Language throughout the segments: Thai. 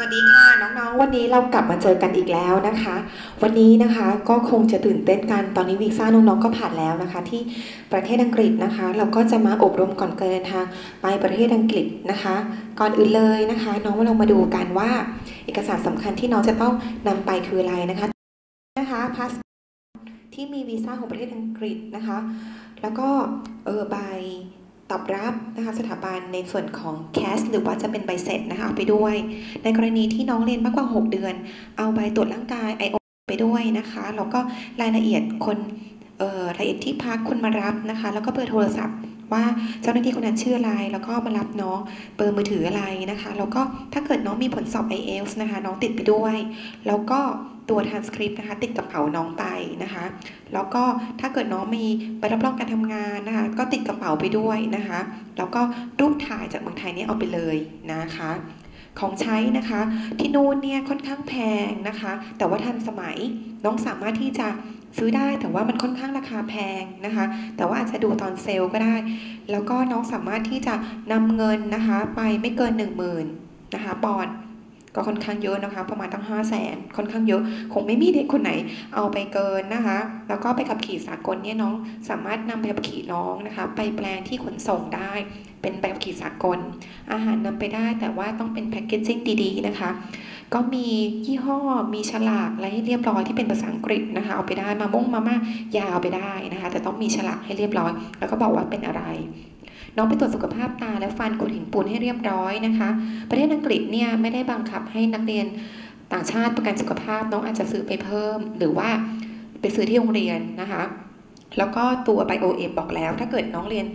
วัสดีค่ะน้องๆ วันนี้เรากลับมาเจอกันอีกแล้วนะคะ วันนี้นะคะก็คงจะตื่นเต้นกันตอนนี้วีซ่าน้องๆก็ผ่านแล้วนะคะ ที่ประเทศอังกฤษนะคะ เราก็จะมาอบรมก่อนเดินทางไปประเทศอังกฤษนะคะ ก่อนอื่นเลยนะคะ น้องมาลองมาดูกันว่าเอกสารสำคัญที่น้องจะต้องนำไปคืออะไรนะคะนะคะพาสที่มีวีซ่าของประเทศอังกฤษนะคะ แล้วก็เออใบ ตอบรับนะคะสถาบันในส่วนของแคสหรือว่าจะเป็นใบเสร็จนะคะเอาไปด้วย ในกรณีที่น้องเรียนมากกว่า 6 เดือน เอาใบตรวจร่างกาย IO ไปด้วยนะคะแล้วก็รายละเอียดคนรายละเอียดที่พักคนมารับนะคะ แล้วก็เบอร์โทรศัพท์ ว่าเจ้าหน้าที่คนนั้นชื่ออะไร แล้วก็มารับน้องเบอร์มือถืออะไรนะคะ แล้วก็ถ้าเกิดน้องมีผลสอบ IELTS นะคะ น้องติดไปด้วย แล้วก็ตัว transcript นะคะ ติดกระเป๋าน้องไปนะคะ แล้วก็ถ้าเกิดน้องมีใบรับรองการทำงานนะคะ ก็ติดกระเป๋าไปด้วยนะคะ แล้วก็รูปถ่ายจากเมืองไทยนี่เอาไปเลยนะคะของใช้นะคะที่นู่นเนี่ยค่อนข้างแพงนะคะ แต่ว่าทันสมัยน้องสามารถที่จะ ซื้อได้แต่ว่ามันค่อนข้างราคาแพงนะคะ แต่ว่าอาจจะดูตอนเซลล์ก็ได้ แล้วก็น้องสามารถที่จะนำเงินนะคะ ไปไม่เกิน 1 0,000นะคะปอนก็ค่อนข้างเยอะนะคะ ประมาณตั้ง 5 0 0แสนค่อนข้างเยอะ คงไม่มีเด็กคนไหนเอาไปเกินนะคะ แล้วก็ไปขับขี่สากลเนี่ยน้องสามารถนำไปขับขี่น้องนะคะ ไปแปลงที่ขนส่งได้ เป็นใบขับขี่สากล อาหารนำไปได้แต่ว่าต้องเป็นแพคเกจจิ้งดีๆนะคะ ก็มียี่ห้อมีฉลากอะไรให้เรียบร้อยที่เป็นภาษาอังกฤษนะคะเอาไปได้มาม่งมาม่ายาเอาไปได้นะคะ แต่ต้องมีฉลากให้เรียบร้อย แล้วก็บอกว่าเป็นอะไร น้องไปตรวจสุขภาพตาและฟันกดหินปูนให้เรียบร้อยนะคะ ประเทศอังกฤษเนี่ยไม่ได้บังคับให้นักเรียนต่างชาติประกันสุขภาพน้องอาจจะซื้อไปเพิ่ม หรือว่าไปซื้อที่โรงเรียนนะคะ แล้วก็ตัว BioM บอกแล้ว ถ้าเกิดน้องเรียน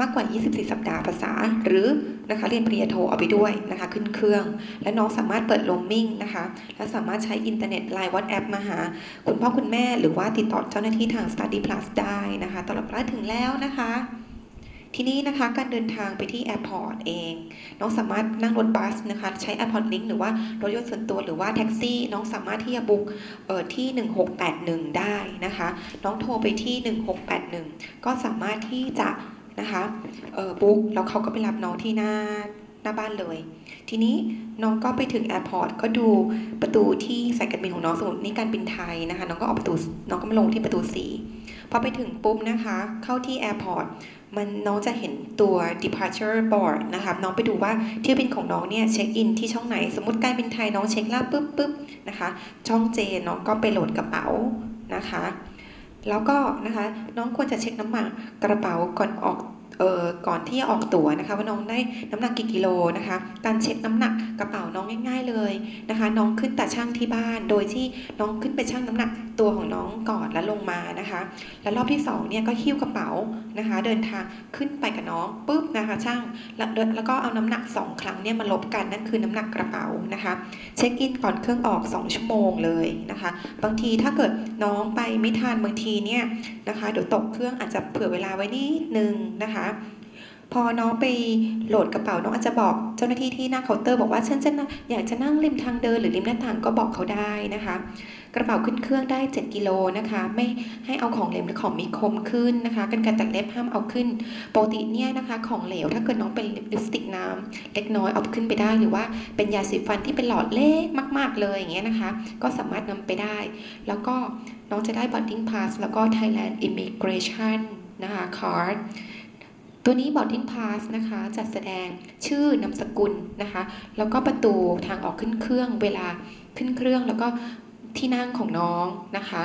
มากกว่า 24 สัปดาห์ภาษา หรือนะคะเรียนปริญญาโทเอาไปด้วยนะคะ ขึ้นเครื่อง และน้องสามารถเปิดโรมมิ่งนะคะ และสามารถใช้อินเทอร์เน็ตไลน์วอทแอปมาหา คุณพ่อคุณแม่หรือว่าติดต่อเจ้าหน้าที่ทาง Study Plus ได้นะคะตลอดเวลาถึงแล้วนะคะ ทีนี้นะคะการเดินทางไปที่แอร์พอร์ตเองน้องสามารถนั่งรถบัสนะคะใช้แอร์พอร์ตลิงหรือว่ารถยนต์ส่วนตัวหรือว่าแท็กซี่น้องสามารถที่จะบุ๊กเออที่ 1681 ได้นะคะน้องโทรไปที่ 1681 ก็สามารถที่จะนะคะเออบุ๊กแล้วเขาก็ไปรับน้องที่หน้า หน้าบ้านเลย ทีนี้น้องก็ไปถึงแอร์พอร์ตก็ดูประตูที่สายการบินของน้องสมมตินี่การบินไทยนะคะ น้องก็ออกประตูน้องก็มาลงที่ประตู4พอไปถึงปุ๊บนะคะ เข้าที่แอร์พอร์ตมันน้องจะเห็นตัว departure board นะคะ น้องไปดูว่าเที่ยวบินของน้องเนี่ยเช็คอินที่ช่องไหน สมมติการบินไทยน้องเช็คลาปุ๊บปุ๊บนะคะ ช่องเจน้องก็ไปโหลดกระเป๋านะคะ แล้วก็นะคะน้องควรจะเช็คน้ำหนักกระเป๋าก่อนออก ก่อนที่จะออกตั๋วนะคะว่าน้องได้น้ำหนักกี่กิโลนะคะการเช็คน้ำหนักกระเป๋าน้องง่าย ๆเลยนะคะ น้องขึ้นแต่ช่างที่บ้าน โดยที่น้องขึ้นไปช่างน้ำหนักตัวของน้องก่อนแล้วลงมานะคะ แล้วรอบที่สองเนี่ยก็หิ้วกระเป๋านะคะ เดินทางขึ้นไปกับน้องปุ๊บนะคะ ช่างแล้วแล้วก็เอาน้ำหนัก 2 ครั้งเนี่ยมาลบกันนั่นคือน้ำหนักกระเป๋านะคะ เช็คอินก่อนเครื่องออก 2 ชั่วโมงเลยนะคะ บางทีถ้าเกิดน้องไปไม่ทันบางทีเนี่ยนะคะเดี๋ยวตกเครื่องอาจจะเผื่อเวลาไว้นิดนึงนะคะพอน้องไปโหลดกระเป๋าน้องอาจจะบอกเจ้าหน้าที่ที่หน้าเคาน์เตอร์บอกว่าฉันจะนั่งอยากจะนั่งริมทางเดินหรือริมหน้าต่างก็บอกเขาได้นะคะ กระเป๋าขึ้นเครื่องได้ 7 กิโลนะคะ ไม่ให้เอาของเหลวหรือของมีคมขึ้นนะคะกันการตัดเล็บห้ามเอาขึ้นปกติเนี่ยนะคะของเหลวถ้าเกิดน้องเป็นลิปสติกน้ำเล็กน้อยเอาขึ้นไปได้ หรือว่าเป็นยาสีฟันที่เป็นหลอดเล็กมาก ๆ เลยอย่างเงี้ยนะคะ ก็สามารถนำไปได้ แล้วก็น้องจะได้ boarding pass แล้วก็ Thailand immigration นะคะ card ตัวนี้ boarding pass นะคะจัดแสดงชื่อนามสกุลนะคะ แล้วก็ประตูทางออกขึ้นเครื่องเวลาขึ้นเครื่องแล้วก็ ที่นั่งของน้องนะคะ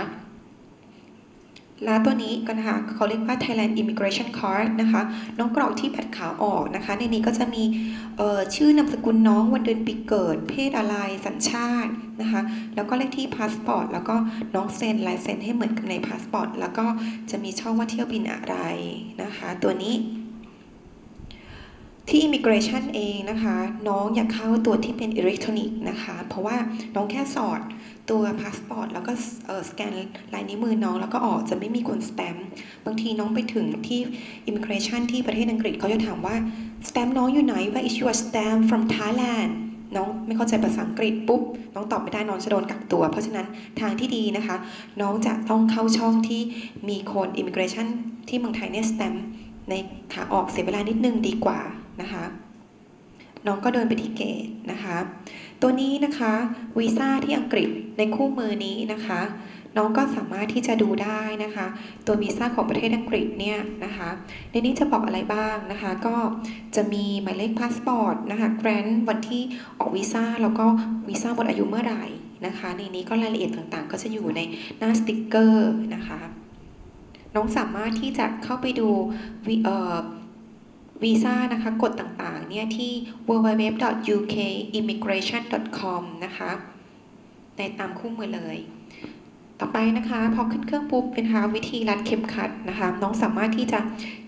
แล้วตัวนี้ก็นะคะเขาเรียกว่า Thailand Immigration Card นะคะน้องกรอกที่แผ่นขาวออกนะคะ ในนี้ก็จะมีชื่อนามสกุลน้องวันเดือนปีเกิด เพศอะไรสัญชาตินะคะแล้วก็เลขที่พาสปอร์ตแล้วก็น้องเซ็นลายเซ็นให้เหมือนกับในพาสปอร์ตแล้วก็จะมีช่องว่าเที่ยวบินอะไรนะคะ ตัวนี้ ที่ Immigration เองนะคะ น้องอยากเข้าตัวที่เป็นอิเล็กทรอนิกส์นะคะ เพราะว่าน้องแค่สอด ตัวพาสปอร์ตแล้วก็สแกนลายนิ้วมือน้อง แล้วก็ออกจะไม่มีคนสแตมป์บางทีน้องไปถึงที่ Immigration ที่ประเทศอังกฤษเขาจะถามว่าสแตมป์น้องอยู่ไหน Where is your stamp from Thailand น้องไม่เข้าใจภาษาอังกฤษปุ๊บ น้องตอบไม่ได้น้องจะโดนกักตัว เพราะฉะนั้นทางที่ดีนะคะ น้องจะต้องเข้าช่องที่มีคน Immigration ที่เมืองไทยเนี่ยสแตมป์ในขาออกเสียเวลานิดนึงดีกว่านะคะ น้องก็เดินไปที่เกตนะคะ ตัวนี้นะคะวีซ่าที่อังกฤษในคู่มือนี้นะคะ น้องก็สามารถที่จะดูได้นะคะ ตัววีซ่าของประเทศอังกฤษเนี่ยนะคะ ในนี้จะบอกอะไรบ้างนะคะ ก็จะมีหมายเลขพาสปอร์ตนะคะแกรนด์วันที่ออกวีซ่าแล้วก็วีซ่าหมดอายุเมื่อไหร่นะคะ ในนี้ก็รายละเอียดต่างๆ ก็จะอยู่ในหน้าสติกเกอร์นะคะ น้องสามารถที่จะเข้าไปดูวีเอ่อ วีซ่านะคะกฎต่างๆเนี่ยที่ www.ukimmigration.com นะคะในตามคู่มือเลย ต่อไปนะคะพอขึ้นเครื่องปุ๊บนะคะวิธีรัดเข็มขัดนะคะ น้องสามารถที่จะ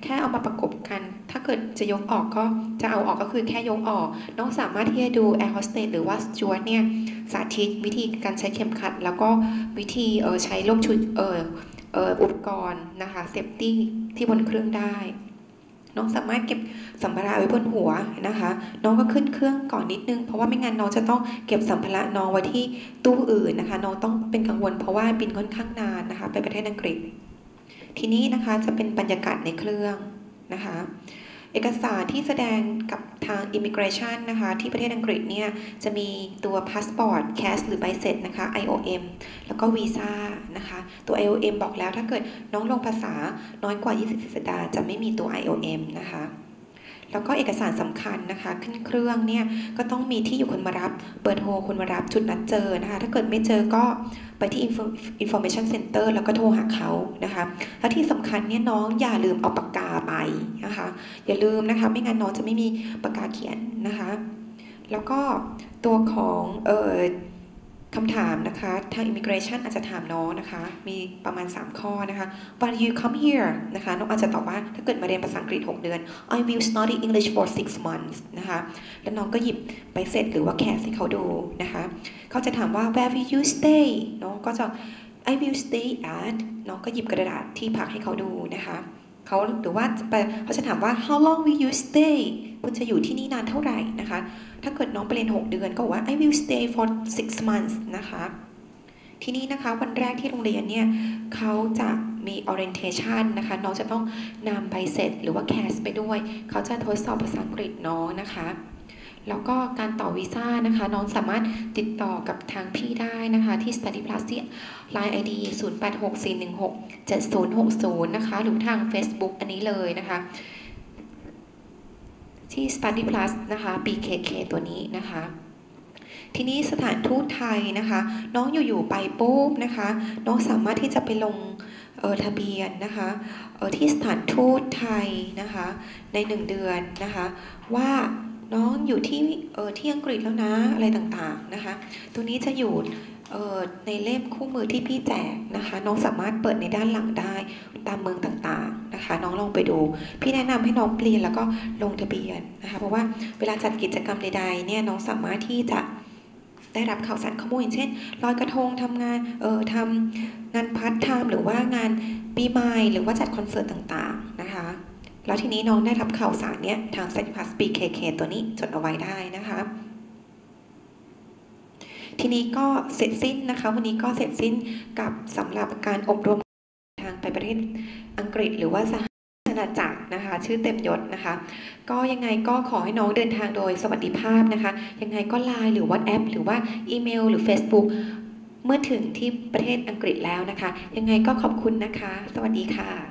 แค่เอามาประกบกัน ถ้าเกิดจะยกออกก็จะเอาออกก็คือแค่ยกออก น้องสามารถที่จะดู Air Hostess หรือว่า Steward เนี่ยสาธิตวิธีการใช้เข็มขัด แล้วก็วิธีเออใช้ร่มชุดเออเอออุปกรณ์นะคะเซฟตี้ที่บนเครื่องได้ น้องสามารถเก็บสัมภาระไว้บนหัวนะคะ น้องก็ขึ้นเครื่องก่อนนิดนึง เพราะว่าไม่งั้นน้องจะต้องเก็บสัมภาระน้องไว้ที่ตู้อื่นนะคะ น้องต้องเป็นกังวลเพราะว่าบินค่อนข้างนานนะคะ ไปประเทศอังกฤษ ทีนี้นะคะจะเป็นบรรยากาศในเครื่องนะคะ เอกสารที่แสดงกับทาง Immigration นะคะ ที่ประเทศอังกฤษเนี่ย จะมีตัวพาสปอร์ตแคสหรือใบเสร็จนะคะ IOM แล้วก็วีซ่านะคะ ตัว IOM บอกแล้วถ้าเกิดน้องลงภาษาน้อยกว่า 24 สัปดาห์จะไม่มีตัว IOM นะคะ แล้วก็เอกสารสำคัญนะคะ ขึ้นเครื่องเนี่ยก็ต้องมีที่อยู่คนมารับเบอร์โทรคนมารับจุดนัดเจอนะคะ ถ้าเกิดไม่เจอก็ไปที่ information center แล้วก็โทรหาเขานะคะ และที่สำคัญเนี่ยน้องอย่าลืมเอาปากกาไปนะคะ อย่าลืมนะคะ ไม่งั้นน้องจะไม่มีปากกาเขียนนะคะ แล้วก็ตัวของเออ คำถามนะคะทาง immigration อาจจะถามน้องนะคะ มีประมาณ 3 ข้อนะคะ Why you come here นะคะน้องอาจจะตอบว่าถ้าเกิดมาเรียนภาษาอังกฤษ 6 เดือน I will study English for six months นะคะแล้วน้องก็หยิบไปเสร็จหรือว่าแคสให้เขาดูนะคะเขาจะถามว่า Where will you stay น้องก็จะ I will stay at น้องก็หยิบกระดาษที่พักให้เขาดูนะคะ เขาหรือว่าไปเขาจะถามว่า How long will you stay คุณจะอยู่ที่นี่นานเท่าไหร่นะคะ ถ้าเกิดน้องไปเรียน 6 เดือนก็บอกว่า I will stay for six months นะคะ ทีนี้นะคะวันแรกที่โรงเรียนเนี่ยเขาจะมี orientation นะคะ น้องจะต้องนำใบเสร็จหรือว่า CAS ไปด้วย เขาจะทดสอบภาษาอังกฤษน้องนะคะ แล้วก็การต่อวีซ่านะคะ น้องสามารถติดต่อกับทางพี่ได้นะคะที่ Study Plus ที่ Line ID 0864167060 นะคะ หรือทาง Facebook อันนี้เลยนะคะ ที่ Study Plus นะคะ BKK ตัวนี้นะคะทีนี้สถานทูตไทยนะคะ น้องอยู่ๆไปปุ๊บนะคะ น้องสามารถที่จะไปลงออทะเบียนนะคะออที่สถานทูตไทยนะคะ ในหนึ่งเดือนนะคะ ว่า น้องอยู่ที่เออที่อังกฤษแล้วนะอะไรต่างๆนะคะตัวนี้จะอยู่เออในเล่มคู่มือที่พี่แจกนะคะ น้องสามารถเปิดในด้านหลังได้ตามเมืองต่างๆนะคะ น้องลองไปดู พี่แนะนำให้น้องเรียนแล้วก็ลงทะเบียนนะคะ เพราะว่าเวลาจัดกิจกรรมใดๆเนี่ยน้องสามารถที่จะได้รับข่าวสารข้อมูลอย่างเช่นลอยกระทงทำงานเออทำงานพาร์ทไทม์หรือว่างานปีใหม่หรือว่าจัดคอนเสิร์ตต่างๆนะคะ แล้วทีนี้น้องได้รับข่าวสารเนี่ยทาง s e t p a s BKK ตัวนี้จดเอาไว้ได้นะคะทีนี้ก็เสร็จสิ้นนะคะ วันนี้ก็เสร็จสิ้นกับสำหรับการอบรมทางไปประเทศอังกฤษหรือว่าสหราชอาณาจักรนะคะ ชื่อเต็มยศนะคะ ก็ยังไงก็ขอให้น้องเดินทางโดยสวัสดิภาพนะคะ ยังไงก็ไลน์หรือว่าแอปหรือว่าอีเมล หรือ Facebook เมื่อถึงที่ประเทศอังกฤษแล้วนะคะ ยังไงก็ขอบคุณนะคะ สวัสดีค่ะ